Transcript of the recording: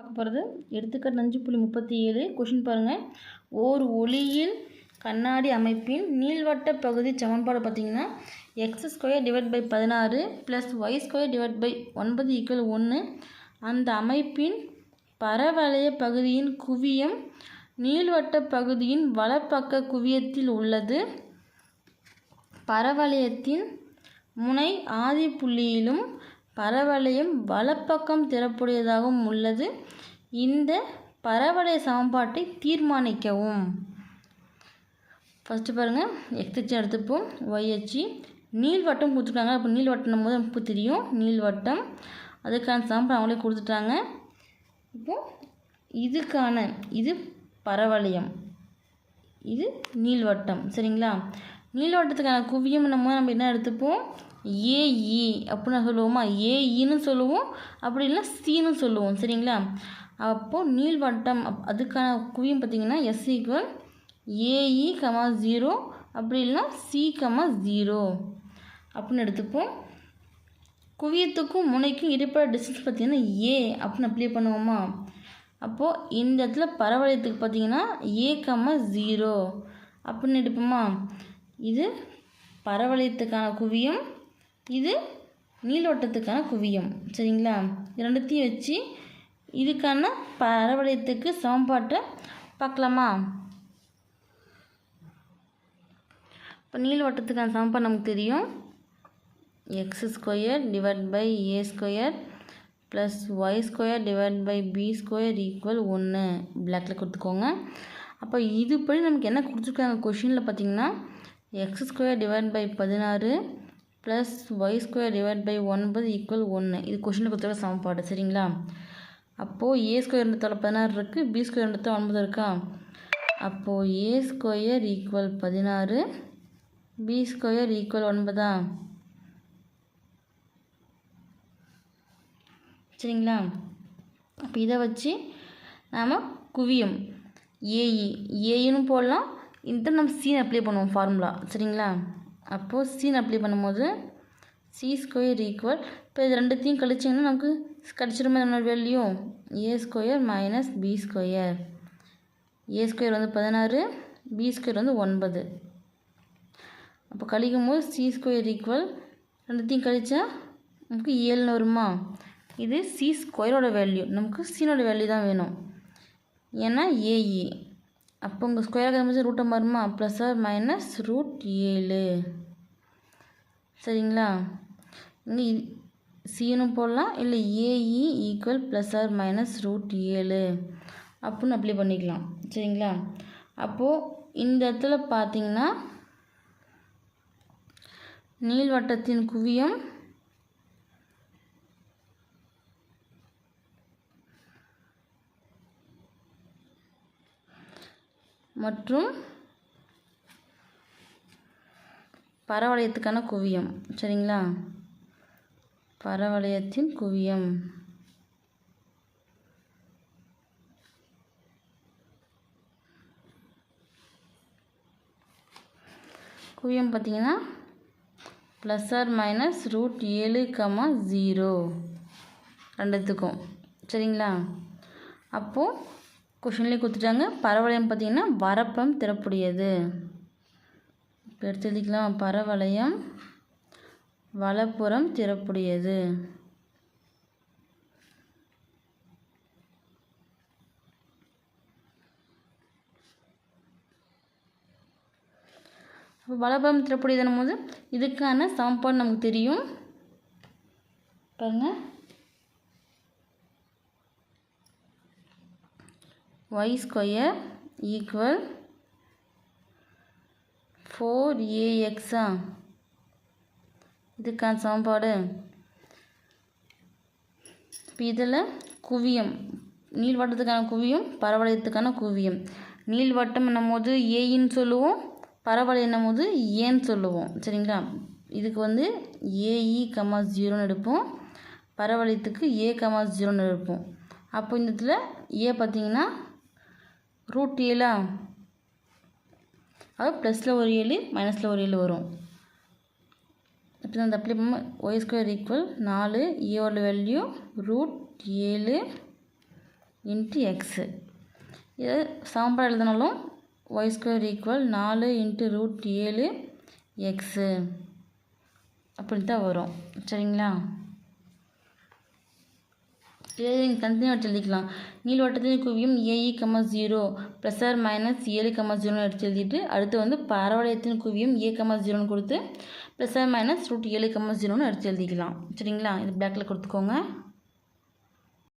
பார்க்க போகிறது எடுத்துக்காட்டு அஞ்சு புள்ளி முப்பத்தி ஏழு கொஷின் பாருங்கள் ஓர் ஒளியில் கண்ணாடி அமைப்பின் நீள்வட்ட பகுதி சமன்பாடு பார்த்தீங்கன்னா எக்ஸ் ஸ்கொயர் டிவைட் பை பதினாறு plus y square divide by ஒன்பது ஈக்குவல் ஒன்று அந்த அமைப்பின் பரவளைய பகுதியின் குவியம் நீள்வட்ட பகுதியின் வலப்பக்க குவியத்தில் உள்ளது. பரவளையத்தின் முனை ஆதி புள்ளியிலும் பரவளையம் வலப்பக்கம் திறப்புடையதாகவும் உள்ளது. இந்த பரவளைய சமன்பாட்டை தீர்மானிக்கவும். ஃபஸ்ட்டு பாருங்கள் எக்ஸ் எடுத்துப்போம் ஒய் அச்சு. நீள்வட்டம் கொடுத்துட்டாங்க. அப்போ நீள்வட்டம் போது நமக்கு தெரியும். நீள்வட்டம் அதுக்கான சமன்பாடு அவங்களே கொடுத்துட்டாங்க. இப்போது இதுக்கான இது பரவளையம். இது நீள்வட்டம் சரிங்களா? நீள்வட்டத்துக்கான குவியம் நம்ம நம்ம என்ன எடுத்துப்போம்? ஏஇ. அப்படின்னு சொல்லுவோமா? ஏஇன்னு சொல்லுவோம். அப்படி இல்லைன்னா சீன்னு சொல்லுவோம். சரிங்களா? அப்போது நீள்வட்டம் அப் அதுக்கான குவியம் பார்த்திங்கன்னா S equal a e comma zero அப்படி இல்லைன்னா சி கமா ஜீரோ. அப்படின்னு எடுத்துப்போம். குவியத்துக்கும் முனைக்கும் இடைப்பட டிஸ்டன்ஸ் பார்த்திங்கன்னா ஏ அப்படின்னு அப்ளை பண்ணுவோமா? அப்போது இந்த இடத்துல பரவளையத்துக்கு பார்த்திங்கன்னா ஏ கமா ஜீரோ அப்படின்னு எடுப்போமா? இது பரவளையத்துக்கான குவியம் இது நீளோட்டத்துக்கான குவியம். சரிங்களா? ரெண்டுத்தையும் வச்சு இதுக்கான பரவளையத்துக்கு சமன்பாட்டை பார்க்கலாமா? இப்போ நீளோட்டத்துக்கான சமன்பாடு நமக்கு தெரியும். X square divide by a square plus y square divide by b square equal ஒன்று பிளாக்கில் கொடுத்துக்கோங்க. அப்போ இதுபடி நமக்கு என்ன கொடுத்துருக்காங்க? கொஷினில் பார்த்தீங்கன்னா எக்ஸ் ஸ்கொயர் டிவைட் பை பதினாறு plus y square divide by ஒன்பது ஈக்குவல் ஒன்று இது கொஷின் கொடுத்துருக்க சமன்பாடு சரிங்களா? அப்போது ஏ ஸ்கொயர் இருந்ததால் பதினாறு இருக்குது பி ஸ்கொயர் இருந்ததால் ஒன்பது இருக்கா? அப்போது ஏ ஸ்கொயர் ஈக்குவல் பதினாறு பி ஸ்கொயர் ஈக்குவல் ஒன்பதா? சரிங்களா? அப்போ இதை வச்சு நாம் குவியம். ஏஇ ஏஇன்னு போடலாம் இந்த நம்ம சீன் அப்ளை பண்ணுவோம் ஃபார்முலா சரிங்களா? அப்போது சீன் அப்ளை பண்ணும்போது சி ஸ்கொயர் ஈக்குவல் இப்போ இது ரெண்டுத்தையும் கழிச்சிங்கன்னா நமக்கு கிடச்சிருமே என்னோட value a square minus b square a square வந்து பதினாறு பி ஸ்கொயர் வந்து ஒன்பது. அப்போ கழிக்கும் போது சி ஸ்கொயர் ஈக்குவல் ரெண்டுத்தையும் கழிச்சா நமக்கு ஏழுன்னு வருமா? இது சி ஸ்கொயரோட வேல்யூ நமக்கு சீனோட வேல்யூ தான் வேணும். ஏன்னா ஏஇ அப்போ உங்கள் ஸ்கொயர் கிளம்பி ரூட்டை மாறுமா ப்ளஸ் ஆர் மைனஸ் ரூட் ஏழு. சரிங்களா? இங்கே சீனும் போடலாம். இல்லை a e equal plus or minus root ஏழு. அப்புடின்னு அப்ளை பண்ணிக்கலாம். சரிங்களா? அப்போது இந்த இடத்துல பார்த்தீங்கன்னா நீள்வட்டத்தின் குவியம் மற்றும் பரவளையத்துக்கான குவியம். சரிங்களா? பரவளையத்தின் குவியம். குவியம் பார்த்தீங்கன்னா ப்ளஸ் ஆர் மைனஸ் ரூட் ஏழு கமா ஜீரோ ரெண்டுத்துக்கும். சரிங்களா? அப்போது கொஷின்லேயே கொடுத்துட்டாங்க. பரவளையம் பார்த்திங்கன்னா வரப்பம் திறப்புடையது. இப்போ எடுத்து எழுதிக்கலாம். பரவளையம் வலப்புறம் திறப்புடையது. வலப்புறம் திறப்புடையதுன்னும் போது இதுக்கான சமன்பாடு நமக்கு தெரியும். பாருங்கள் y ஸ்கொயர் ஈக்குவல் ஃபோர் ஏஎக்ஸா இதுக்கான சமன்பாடு இப்போ இதில் குவியம் நீள்வட்டத்துக்கான குவியம் பரவளையத்துக்கான குவியம். நீள்வட்டம் என்னும் போது சொல்லுவோம் பரவளையம் என்னும் போது ஏன்னு சொல்லுவோம். சரிங்களா? இதுக்கு வந்து ஏஇ கமா ஜீரோன்னு எடுப்போம். பரவளையத்துக்கு ஏ கமா ஜீரோன்னு எடுப்போம். அப்போ இந்த இடத்துல ஏ பார்த்தீங்கன்னா ரூட் ஏழா அது ப்ளஸில் ஒரு ஏழு மைனஸில் ஒரு ஏழு வரும். இப்போ அந்த அப்ளை பண்ணும் ஒய் ஸ்கொயர் ஈக்குவல் நாலு ஏவோட வேல்யூ ரூட் ஏழு இன்ட்டு எக்ஸு இது சமன்பாடு எழுதினாலும் ஒய் ஸ்கொயர் ஈக்குவல் நாலு இன்ட்டு ரூட் ஏழு எக்ஸு அப்படின் தான் வரும். சரிங்களா? இதே நீங்கள் தனித்தனியாக எழுதிக்கலாம் நீள்வட்டத்தின் குவியம் ஏஇ கம ஜீரோ ப்ளஸ் ஆர் மைனஸ் ஏழு கம ஜீரோன்னு எடுத்து எழுதிட்டு அடுத்து வந்து பரவளையத்தின் குவியும் ஏ கம ஜீரோன்னு கொடுத்து ப்ளஸ் ஆர் மைனஸ் ரூட் ஏழு கம ஜீரோன்னு எடுத்து எழுதிக்கலாம். சரிங்களா? இது பிளாக்கில் கொடுத்துக்கோங்க.